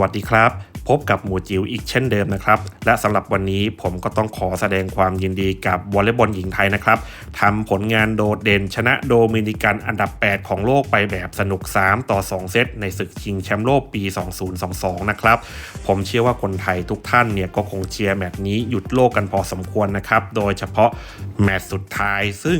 วัสดีครับ พบกับหมูจิ๋วอีกเช่นเดิมนะครับ และสำหรับวันนี้ผมก็ต้องขอแสดงความยินดีกับวอลเลย์บอลหญิงไทยนะครับทำผลงานโดดเด่นชนะโดมินิกันอันดับ 8 ของโลกไปแบบสนุก 3 ต่อ 2 เซตในศึกชิงแชมป์โลกปี 2022 นะครับ ผมเชื่อว่าคนไทยทุกท่านเนี่ยก็คงเชียร์แมตช์นี้หยุดโลกกันพอสมควรนะครับ โดยเฉพาะแมตช์สุดท้ายซึ่ง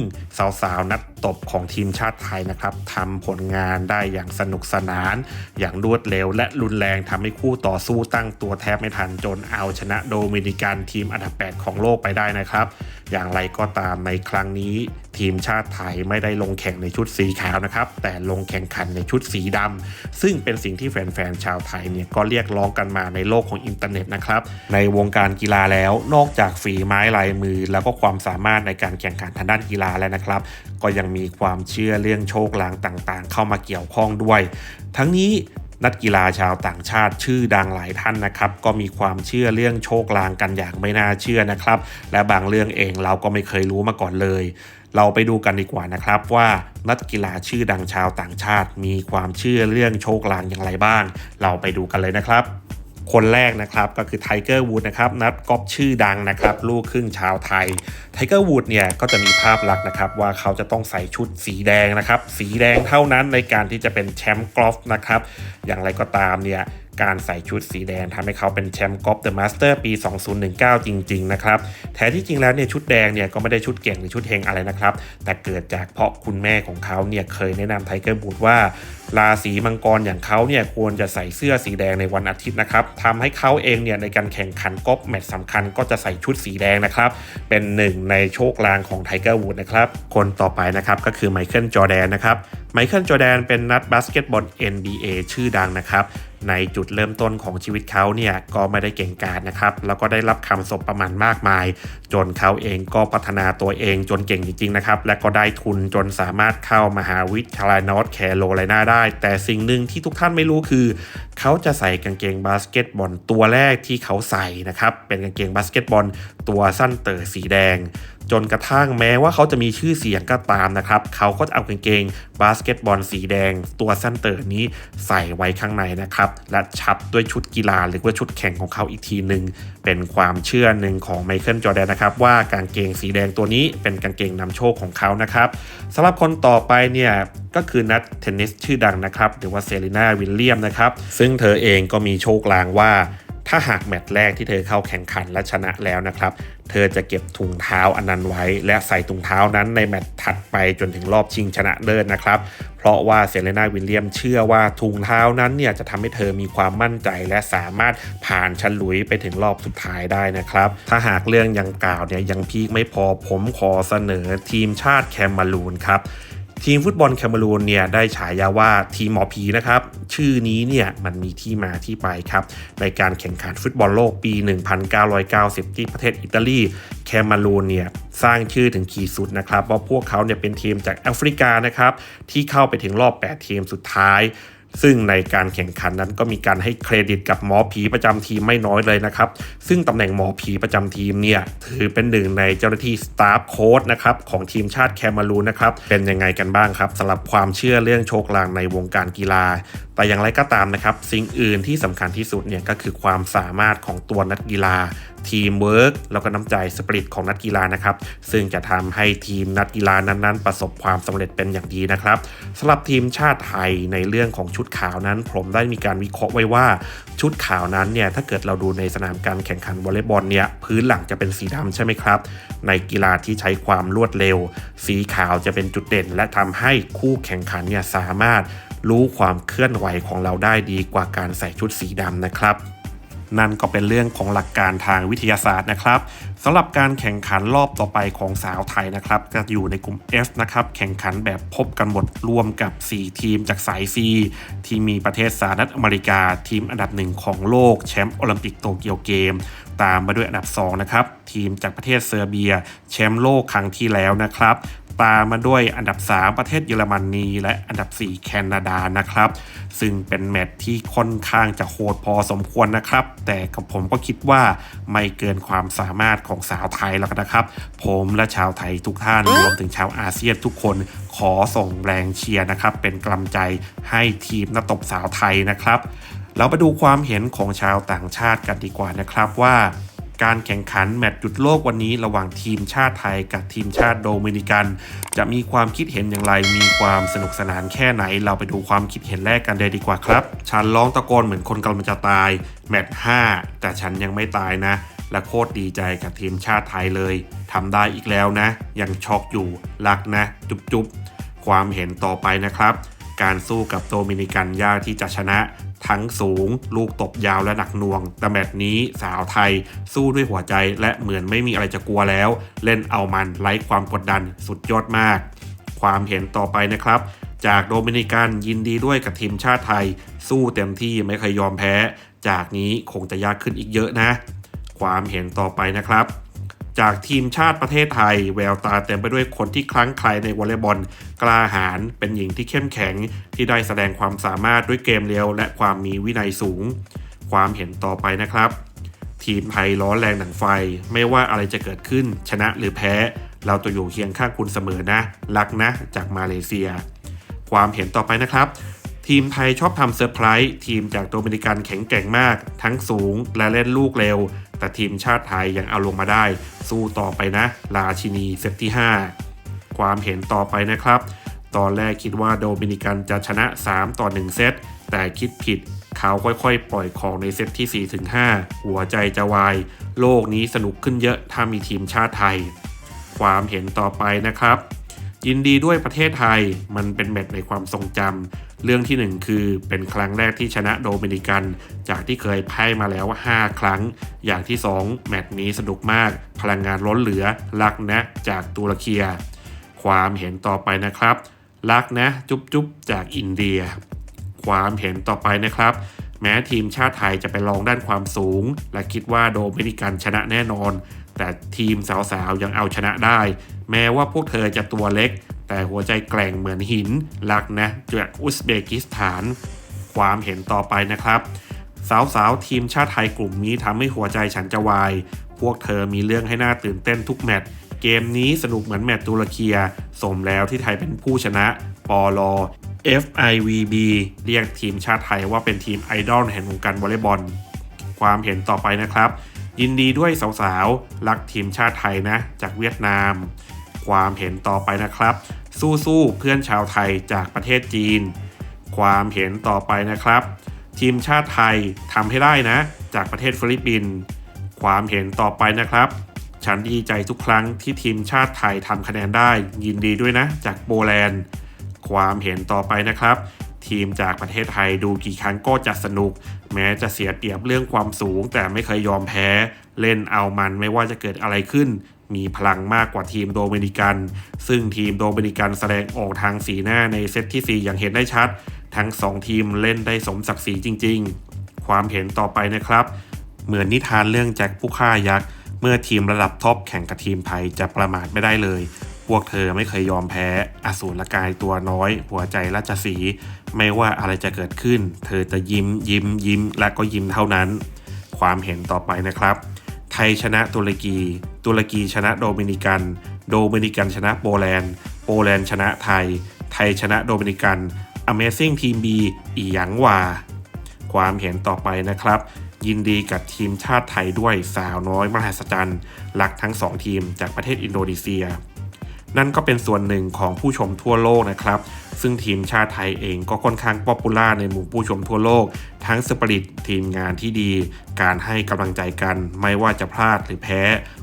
สาวๆนัด ตบของทีมชาติไทยนะครับทำผลงานได้อย่างสนุกสนาน อย่างรวดเร็ว และรุนแรงทำให้คู่ต่อสู้ตั้งตัวแทบไม่ทันจนเอาชนะโดมินิกันทีมอันดับ 8 ของโลกไปได้นะครับอย่างไรก็ตามในครั้งนี้ทีมชาติไทยไม่ได้ลงแข่งในชุดสีขาวนะครับ แต่ลงแข่งขันในชุดสีดำซึ่งเป็นสิ่งที่แฟนๆชาวไทยเนี่ยก็เรียกร้องกันมาในโลกของอินเทอร์เน็ตนะครับ ในวงการกีฬาแล้วนอกจากฝีไม้ลายมือ แล้วก็ความสามารถในการแข่งขันทางด้านกีฬาแล้วนะครับ ก็ยังมีความเชื่อเรื่องโชคลางต่างๆ เข้ามาเกี่ยวข้องด้วย ทั้งนี้ นักกีฬาชาวต่างชาติชื่อดังหลายท่านนะครับ ก็มีความเชื่อเรื่องโชคลางกันอย่างไม่น่าเชื่อนะครับ และบางเรื่องเองเราก็ไม่เคยรู้มาก่อนเลย เราไปดูกันดีกว่านะครับว่านักกีฬาชื่อดังชาวต่างชาติ มีความเชื่อเรื่องโชคลางอย่างไรบ้าง เราไปดูกันเลยนะครับ คนแรกนะครับก็คือไทเกอร์วูดนะครับนักกอล์ฟชื่อดังนะครับลูกครึ่งชาวไทยไทเกอร์วูดเนี่ยก็จะมีภาพลักษณ์นะครับว่าเขาจะต้องใส่ชุดสีแดงนะครับ สีแดงเท่านั้นในการที่จะเป็นแชมป์กอล์ฟนะครับ อย่างไรก็ตามเนี่ย การใส่ชุดสีแดงทำให้เขาเป็นแชมป์กอล์ฟเดอะมาสเตอร์ปี 2019 จริง ๆ นะครับ แท้ที่จริงแล้วเนี่ยชุดแดงเนี่ยก็ไม่ได้ชุดเก่งหรือชุดเฮงอะไรนะครับ แต่เกิดจากเพราะคุณแม่ของเขาเนี่ยเคยแนะนำไทเกอร์บูดว่า ราศีมังกรอย่างเขาเนี่ยควรจะใส่เสื้อสีแดงในวันอาทิตย์นะครับทำให้เขาเองเนี่ยในการแข่งขันกอล์ฟแมตช์สำคัญก็จะใส่ชุดสีแดงนะครับ เป็นหนึ่งในโชคลางของไทเกอร์วูดนะครับ คนต่อไปนะครับก็คือไมเคิลจอแดนนะครับ ไมเคิลจอแดนเป็นนักบาสเกตบอล NBA ชื่อดังนะครับในจุดเริ่มต้นของชีวิตเขาเนี่ยก็ไม่ได้เก่งกาจนะครับ แล้วก็ได้รับคำสบประมาณมากมาย จนเขาเองก็พัฒนาตัวเองจนเก่งจริงๆนะครับ และก็ได้ทุนจนสามารถเข้ามหาวิทยาลัยนอร์ทแคโรไลนาได้ แต่สิ่งหนึ่งที่ทุกท่านไม่รู้คือ เขาจะใส่กางเกงบาสเกตบอลตัวแรกที่เขาใส่นะครับ เป็นกางเกงบาสเกตบอลตัวสั้นเต๋อสีแดง จนกระทั่งแม้ว่าเขาจะมีชื่อเสียงก็ตามนะครับ เขาก็จะเอากางเกงบาสเกตบอลสีแดง ตัวสั้นเต๋อนี้ใส่ไว้ข้างในนะครับ และชับด้วยชุดกีฬาหรือว่าชุดแข่งของเขาอีกทีหนึ่งเป็นความเชื่อหนึ่งของไมเคิลจอแดนนะครับ ว่ากางเกงสีแดงตัวนี้เป็นกางเกงนำโชคของเขานะครับสำหรับคนต่อไปเนี่ยก็คือนักเทนนิสชื่อดังนะครับหรือว่าเซรีนาวิลเลียมนะครับซึ่งเธอเองก็มีโชคลางว่าถ้าหากแมตช์แรกที่เธอเข้าแข่งขันและชนะแล้วนะครับ เธอจะเก็บถุงเท้าอันนั้นไว้ และใส่ถุงเท้านั้นในแมตช์ถัดไปจนถึงรอบชิงชนะเลิศนะครับ เพราะว่าเซเลนาวิลเลียมเชื่อว่าถุงเท้านั้นเนี่ยจะทำให้เธอมีความมั่นใจและสามารถผ่านชันลุยไปถึงรอบสุดท้ายได้นะครับ ถ้าหากเรื่องยังกล่าวเนี่ยยังพีคไม่พอผมขอเสนอทีมชาติแคมารูนครับ ทีมฟุตบอลแคนารูนเนี่ยได้ฉายาว่าทีมหมอผีนะครับ ชื่อนี้เนี่ยมันมีที่มาที่ไปครับ ในการแข่งขันฟุตบอลโลกปี 1990 ที่ประเทศอิตาลีแคนารูนเนี่ยสร้างชื่อถึงขีดสุดนะครับว่าพวกเขาเนี่ยเป็นทีมจากแอฟริกานะครับที่เข้าไปถึงรอบ 8 ทีมสุดท้าย ซึ่งในการแข่งขันนั้นก็มีการให้เครดิตกับหมอผีประจำทีมไม่น้อยเลยนะครับ ซึ่งตำแหน่งหมอผีประจำทีมเนี่ยถือเป็นหนึ่งในเจ้าหน้าที่สตาฟโค้ดนะครับของทีมชาติแคมารูนนะครับ เป็นยังไงกันบ้างครับสำหรับความเชื่อเรื่องโชคลางในวงการกีฬา แต่อย่างไรก็ตามนะครับ สิ่งอื่นที่สำคัญที่สุดเนี่ยก็คือความสามารถของตัวนักกีฬา ทีมเวิร์กแล้วก็น้ำใจสปริตของนักกีฬานะครับ ซึ่งจะทำให้ทีมนักกีฬานั้นๆ ประสบความสำเร็จเป็นอย่างดีนะครับสำหรับทีมชาติไทยในเรื่องของชุดขาวนั้น ผมได้มีการวิเคราะห์ไว้ว่าชุดขาวนั้นเนี่ยถ้าเกิดเราดูในสนามการแข่งขันวอลเลย์บอลเนี่ยพื้นหลังจะเป็นสีดำใช่ไหมครับ ในกีฬาที่ใช้ความรวดเร็ว สีขาวจะเป็นจุดเด่น และทำให้คู่แข่งขันเนี่ยสามารถรู้ความเคลื่อนไหวของเราได้ดีกว่าการใส่ชุดสีดำนะครับ นั่นก็เป็นเรื่องของหลักการทางวิทยาศาสตร์นะครับสำหรับการแข่งขันรอบต่อไปของสาวไทยนะครับจะอยู่ในกลุ่ม F นะครับแข่งขันแบบพบกันหมดรวมกับ 4 ทีมจากสาย C ที่มีประเทศสหรัฐอเมริกาทีมอันดับหนึ่งของโลกแชมป์โอลิมปิกโตเกียวเกม ตามมาด้วยอันดับ2นะครับทีมจากประเทศเซอร์เบียแชมป์โลกครั้งที่แล้วนะครับ ตามมาด้วยอันดับ 3 ประเทศเยอรมนีและอันดับ 4 แคนาดานะครับ ซึ่งเป็นแมตช์ที่ค่อนข้างจะโหดพอสมควรนะครับ แต่กับผมก็คิดว่าไม่เกินความสามารถของสาวไทยแล้วนนะครับ ผมและชาวไทยทุกท่านรวมถึงชาวอาเซียนทุกคนขอส่งแรงเชียร์นะครับ เป็นกำลังใจให้ทีมนักตบสาวไทยนะครับ เราไปดูความเห็นของชาวต่างชาติกันดีกว่านะครับว่า การแข่งขันแมตช์หยุดโลกวันนี้ระหว่างทีมชาติไทยกับทีมชาติโดมินิกัน จะมีความคิดเห็นอย่างไร มีความสนุกสนานแค่ไหน เราไปดูความคิดเห็นแรกกันเลยดีกว่าครับ ฉันร้องตะโกนเหมือนคนกำลังจะตาย แมตช์5แต่ฉันยังไม่ตายนะ และโคตรดีใจกับทีมชาติไทยเลยทำได้อีกแล้วนะ ยังช็อกอยู่รักนะ จุ๊บจุ๊บความเห็นต่อไปนะครับ การสู้กับโดมินิกันยากที่จะชนะ ทั้งสูง ลูกตบยาวและหนักหน่วง แต่แมตช์นี้สาวไทยสู้ด้วยหัวใจและเหมือนไม่มีอะไรจะกลัวแล้ว เล่นเอามันไร้ความกดดันสุดยอดมาก ความเห็นต่อไปนะครับ จากโดมินิกันยินดีด้วยกับทีมชาติไทย สู้เต็มที่ไม่เคยยอมแพ้ จากนี้คงจะยากขึ้นอีกเยอะนะ ความเห็นต่อไปนะครับ จากทีมชาติประเทศไทย แววตาเต็มไปด้วยคนที่คลั่งไคล้ในวอลเลย์บอล กล้าหาญเป็นหญิงที่เข้มแข็ง ที่ได้แสดงความสามารถด้วยเกมเร็วและความมีวินัยสูง ความเห็นต่อไปนะครับ ทีมไทยร้อนแรงหนังไฟ ไม่ว่าอะไรจะเกิดขึ้น ชนะหรือแพ้ เราจะอยู่เคียงข้างคุณเสมอนะ รักนะ จากมาเลเซีย ความเห็นต่อไปนะครับ ทีมไทยชอบทำเซอร์ไพรส์ทีมจากโดมินิกันแข็งแกร่งมาก ทั้งสูงและเล่นลูกเร็ว แต่ทีมชาติไทยยังเอาลงมาได้ สู้ต่อไปนะ ราชินีเซตที่ 5 ความเห็นต่อไปนะครับ ตอนแรกคิดว่าโดมินิกันจะชนะ 3 ต่อ 1 เซต แต่คิดผิดเขาค่อยๆ ปล่อยของในเซตที่4-5หัวใจจะวาย โลกนี้สนุกขึ้นเยอะถ้ามีทีมชาติไทย ความเห็นต่อไปนะครับ ยินดีด้วยประเทศไทยมันเป็นแมตช์ในความทรงจำเรื่องที่หนึ่งคือเป็นครั้งแรกที่ชนะโดมินิกัน จากที่เคยแพ่ายมาแล้ว 5 ครั้ง อย่างที่ 2 แมตช์นี้สนุกมาก พลังงานล้นเหลือรักนะจากตุรเคีย ความเห็นต่อไปนะครับ รักนะจุ๊บจุ๊บจากอินเดีย ความเห็นต่อไปนะครับ แม้ทีมชาติไทยจะไปลองด้านความสูง และคิดว่าโดมินิกันชนะแน่นอน แต่ทีมสาวๆยังเอาชนะได้ แม้ว่าพวกเธอจะตัวเล็ก แต่หัวใจแกร่งเหมือนหินรักนะจากอุซเบกิสถาน ความเห็นต่อไปนะครับ สาวๆ ทีมชาติไทยกลุ่มนี้ทำให้หัวใจฉันจะวาย พวกเธอมีเรื่องให้น่าตื่นเต้นทุกแมตช์เกมนี้สนุกเหมือนแมตช์ตุรเคีย สมแล้วที่ไทยเป็นผู้ชนะ ปอลอ FIVB เรียกทีมชาติไทยว่าเป็นทีมไอดอลแห่งวงการวอลเลย์บอล ความเห็นต่อไปนะครับ ยินดีด้วยสาวๆ รักทีมชาติไทยนะ จากเวียดนาม ความเห็นต่อไปนะครับ สู้ๆเพื่อนชาวไทยจากประเทศจีน ความเห็นต่อไปนะครับ ทีมชาติไทยทำให้ได้นะ จากประเทศฟิลิปปินส์ความเห็นต่อไปนะครับ ฉันดีใจทุกครั้งที่ทีมชาติไทยทำคะแนนได้ ยินดีด้วยนะ จากโปแลนด์ ความเห็นต่อไปนะครับทีมจากประเทศไทยดูกี่ครั้งก็จะสนุก แม้จะเสียเปรียบเรื่องความสูง แต่ไม่เคยยอมแพ้ เล่นเอามันไม่ว่าจะเกิดอะไรขึ้น มีพลังมากกว่าทีมโดมินิกัน ซึ่งทีมโดมินิกันแสดงออกทางสีหน้าในเซตที่ 4 อย่างเห็นได้ชัด ทั้ง 2 ทีมเล่นได้สมศักดิ์ศรีจริง ๆ ความเห็นต่อไปนะครับ เหมือนนิทานเรื่องแจ็คผู้ฆ่ายักษ์ เมื่อทีมระดับท็อปแข่งกับทีมไทยจะประมาทไม่ได้เลย พวกเธอไม่เคยยอมแพ้ อสูรกายตัวน้อย หัวใจราชสี ไม่ว่าอะไรจะเกิดขึ้น เธอจะยิ้มยิ้มยิ้มและก็ยิ้มเท่านั้น ความเห็นต่อไปนะครับ ไทยชนะตุรกี ตุรกีชนะโดมินิกัน โดมินิกันชนะโปแลนด์ โปแลนด์ชนะไทย ไทยชนะโดมินิกัน Amazing Team B อีหยังว่า ความเห็นต่อไปนะครับ ยินดีกับทีมชาติไทยด้วยสาวน้อยมหัศจรรย์รักทั้งสองทีมจากประเทศอินโดนีเซีย นั่นก็เป็นส่วนหนึ่งของผู้ชมทั่วโลกนะครับ ซึ่งทีมชาติไทยเองก็ค่อนข้างป๊อปปูล่าในหมู่ผู้ชมทั่วโลก ทั้งสปริตทีมงานที่ดี การให้กำลังใจกัน ไม่ว่าจะพลาดหรือแพ้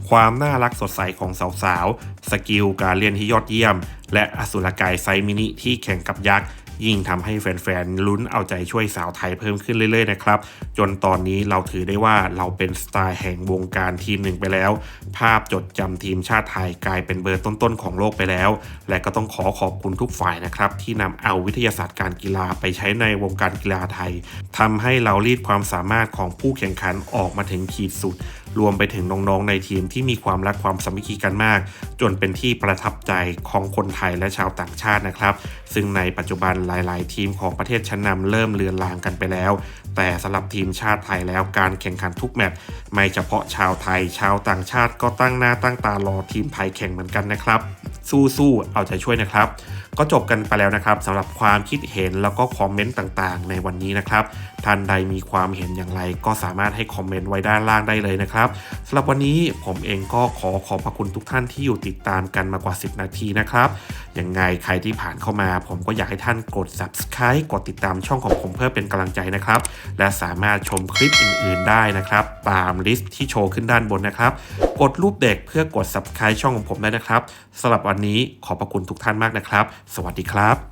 ความน่ารักสดใสของสาวๆสกิลการเรียนที่ยอดเยี่ยม และอสุรกายไซมินิที่แข่งกับยักษ์ ยิ่งทำให้แฟนๆลุ้นเอาใจช่วยสาวไทยเพิ่มขึ้นเรื่อยๆนะครับ จนตอนนี้เราถือได้ว่าเราเป็นสไตล์แห่งวงการทีมหนึ่งไปแล้ว ภาพจดจำทีมชาติไทยกลายเป็นเบอร์ต้นๆของโลกไปแล้ว และก็ต้องขอขอบคุณทุกฝ่ายนะครับ ที่นำเอาวิทยาศาสตร์การกีฬาไปใช้ในวงการกีฬาไทยทำให้เรารีดความสามารถของผู้แข่งขันออกมาถึงขีดสุด รวมไปถึงน้องๆในทีมที่มีความรักความสามัคคีกันมาก จนเป็นที่ประทับใจของคนไทยและชาวต่างชาตินะครับ ซึ่งในปัจจุบันหลาย ๆ ทีมของประเทศชั้นนำเริ่มเลือนลางกันไปแล้ว แต่สำหรับทีมชาติไทยแล้วการแข่งขันทุกแมตช์ไม่เฉพาะชาวไทย ชาวต่างชาติก็ตั้งหน้าตั้งตารอทีมไทยแข่งเหมือนกันนะครับ สู้ๆเอาใจช่วยนะครับก็จบกันไปแล้วนะครับสำหรับความคิดเห็นแล้วก็คอมเมนต์ต่างๆ ในวันนี้นะครับท่านใดมีความเห็นอย่างไร ก็สามารถให้คอมเมนต์ไว้ด้านล่างได้เลยนะครับสำหรับวันนี้ผมเองก็ขอขอบพระคุณทุกท่านที่อยู่ติดตามกันมากว่า 10 นาทีนะครับยังไงใครที่ผ่านเข้ามา ผมก็อยากให้ท่านกด subscribe กดติดตามช่องของผมเพื่อเป็นกำลังใจนะครับ และสามารถชมคลิปอื่น ๆ ได้นะครับตามลิสต์ที่โชว์ขึ้นด้านบนนะครับ กดรูปเด็กเพื่อกด subscribe ช่องของผมได้นะครับสำหรับวันนี้ขอบพระคุณทุกท่านมากนะครับสวัสดีครับ